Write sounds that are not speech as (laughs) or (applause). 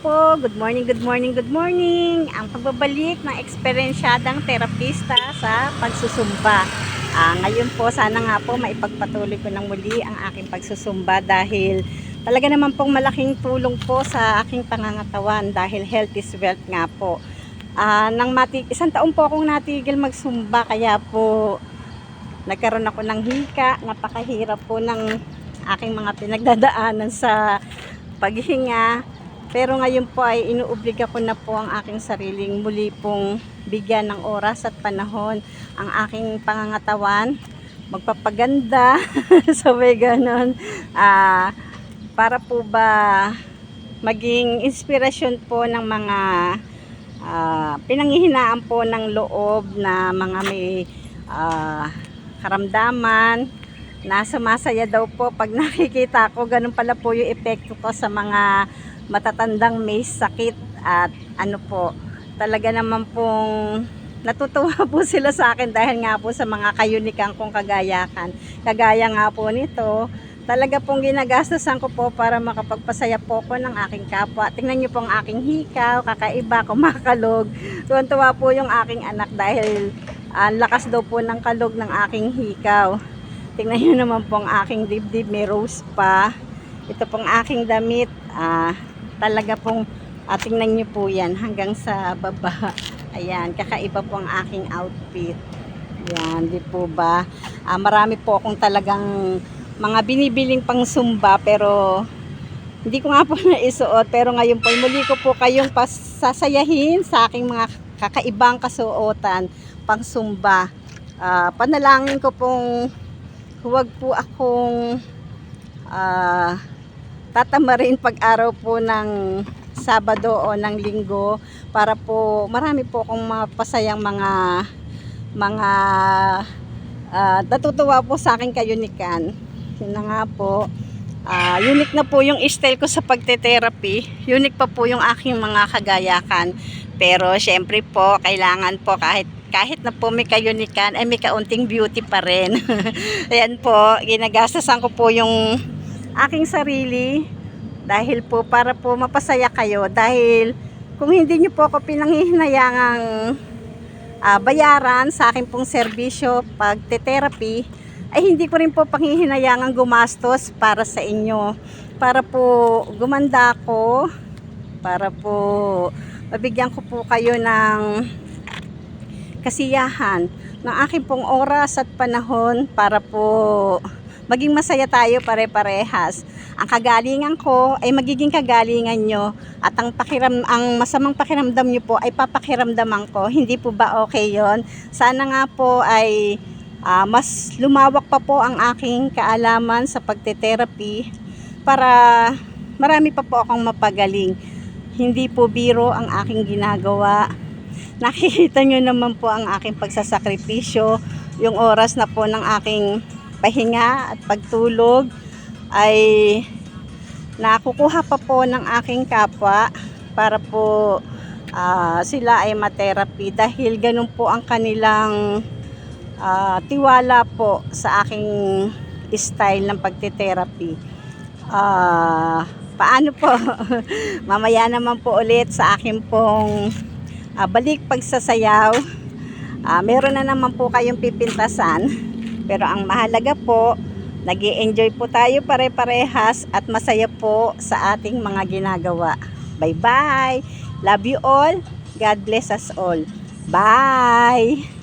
po. Good morning, good morning, good morning. Ang pagbabalik ng eksperyensyadang terapista sa pagsusumba. Ah, ngayon po, sana nga po maipagpatuloy ko ng muli ang aking pagsusumba dahil talaga naman pong malaking tulong po sa aking pangangatawan dahil health is wealth nga po. Ah, nang mati isang taon po akong natigil magsumba kaya po nagkaroon ako ng hika. Napakahirap po ng aking mga pinagdadaanan sa paghinga. Pero ngayon po ay inuobliga ko na po ang aking sariling muli pong bigyan ng oras at panahon ang aking pangangatawan. Magpapaganda (laughs) sa way ganon. Ah, para po ba maging inspirasyon po ng mga ah, pinanghihinaan po ng loob na mga may ah, karamdaman na sumasaya daw po pag (laughs) nakikita ko ganun pala po yung epekto ko sa mga matatandang may sakit at ano po talaga naman pong natutuwa (laughs) po sila sa akin dahil nga po sa mga kayunikan kong kagayakan. Kagaya nga po nito talaga pong ginagastasan ko po para makapagpasaya po ko ng aking kapwa. Tingnan niyo po ang aking hikaw kakaiba kumakalog. Tuwan-tuwa po yung aking anak dahil ang lakas daw po ng kalog ng aking hikaw. Tingnan niyo naman po ang aking dibdib may rose pa. Ito pong aking damit ah, talaga pong ah, tingnan niyo po yan hanggang sa baba. (laughs) Ayan kakaiba po ang aking outfit. Yan di po ba? Ah, marami po akong talagang mga binibiling pang sumba pero hindi ko nga po (laughs) naisuot. Pero ngayon po muli ko po kayong pasasayahin sa aking mga kakaibang kasuotan pang sumba Ah, panalangin ko pong huwag po akong ah, tatamarin pag-araw po ng Sabado o ng Linggo para po marami po akong mapasayang mga mga ah, natutuwa po sa akin kayunikan. Yun na nga po. Ah, unique na po yung style ko sa pagte-therapy. Unique pa po yung aking mga kagayakan. Pero syempre po, kailangan po kahit kahit na po may kayunikan, ay may kaunting beauty pa rin. (laughs) Ayan po, ginagastasan ko po yung aking sarili dahil po para po mapasaya kayo. Dahil kung hindi nyo po ako pinanghihinayangang ah, bayaran sa akin pong serbisyo pag therapy ay hindi ko rin po panghihinayangang gumastos para sa inyo. Para po gumanda ako para po mabigyan ko po kayo ng kasiyahan ng aking pong oras at panahon para po maging masaya tayo pare-parehas. Ang kagalingan ko ay magiging kagalingan nyo at ang, pakiram, ang masamang pakiramdam nyo po ay papakiramdaman ko. Hindi po ba okay yon? Sana nga po ay ah, mas lumawak pa po ang aking kaalaman sa pagte-therapy para marami pa po akong mapagaling. Hindi po biro ang aking ginagawa. Nakikita nyo naman po ang aking pagsasakripisyo, yung oras na po ng aking pahinga at pagtulog ay nakukuha pa po ng aking kapwa para po ah, sila ay ma-therapy dahil ganun po ang kanilang ah, tiwala po sa aking style ng pagte-therapy. Ah, paano po? (laughs) Mamaya naman po ulit sa akin pong ah, balik pagsasayaw. Ah, meron na naman po kayong pipintasan. Pero ang mahalaga po, nag enjoy po tayo pare-parehas at masaya po sa ating mga ginagawa. Bye-bye! Love you all. God bless us all. Bye!